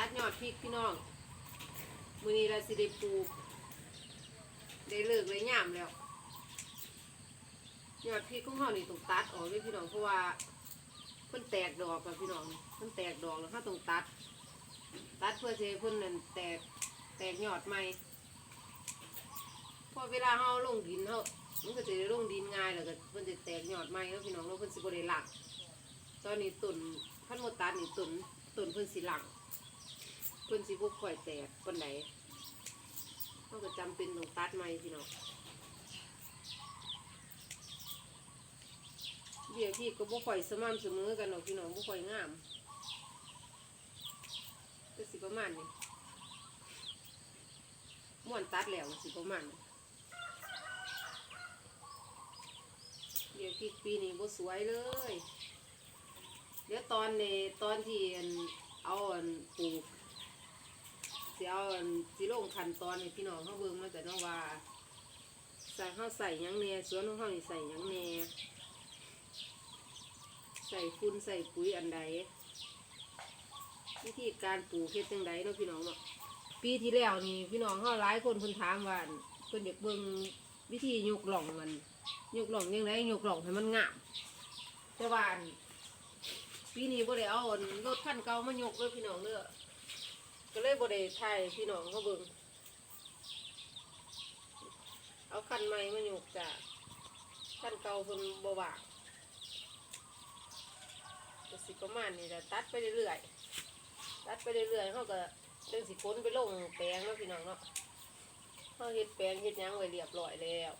ตัดยอดพริกพี่น้องมือนี้เราสิได้ปลูก ได้เลิกเลยยามแล้ว ยอดพริกของเฮานี่ต้องตัดออกเลยพี่น้องเพราะว่าเพิ่นแตกดอกกับพี่น้องเพิ่นแตกดอกแล้วเฮาต้องตัด ตัดเพื่อจะเพิ่นนั่นแตกแตกยอดใหม่พอเวลาเฮาลงดินเฮามันก็จะได้ลงดินง่ายแล้วก็เพิ่นจะแตกยอดใหม่แล้วพี่น้องแล้วเพิ่นสิบได้หลักตอนนี้ต้นพันโมตัดนี่ต้นต้นเพิ่นสิหลัง เพิ่นสิบ่ค่อยแตกปานใดเฮาก็จำเป็นต้องตัดใหม่พี่น้องเบี้ยพี่ก็บ่ค่อยสม่ำเสมอกันหรอกพี่น้องบ่ค่อยงามก็สิประมาณนี้ม่วนตัดแล้วสิประมาณนี้เบี้ยพี่ปีนี้บ่สวยเลย เดี๋ยวตอนในตอนที่เอาอันปลูกสิเอาอัน สิลงขั้นตอนให้พี่น้องเขาเบิ่งแล้วแต่นาะว่าใส่เฮาใส่ยังแน่สวนของเฮานี่ใส่ยังแน่ใส่ฟุ้นใส่ปุ๋ยอันใดวิธีการปลูกเฮ็ดจังใดเนาะพี่น้องเนาะปีที่แล้วนี่พี่น้องเขาหลายคนเพิ่นถามว่าอั่นเพิ่นอยากเบิ่งวิธียกหล่องมันยกหล่องยังไงยกหล่องให้มันงามแต่ว่านปีนี้บ่ได้เอาอั่นรถคันเก่ามายกเลยพี่น้องเด้อ ก็เลยบ่ได้ถ่ายพี่น้องเขาเบิ่งเอาคันใหม่มายกจ้ะคันเก่าเพิ่นบวางก็สิประมาณนี้แหละตัดไปเรื่อยๆตัดไปเรื่อยๆเขาก็เรื่องสิค้นไปลงแปลงเนาะพี่น้องเนาะเขาเฮ็ดแปลงเฮ็ดยังไว้เรียบร้อยแล้ว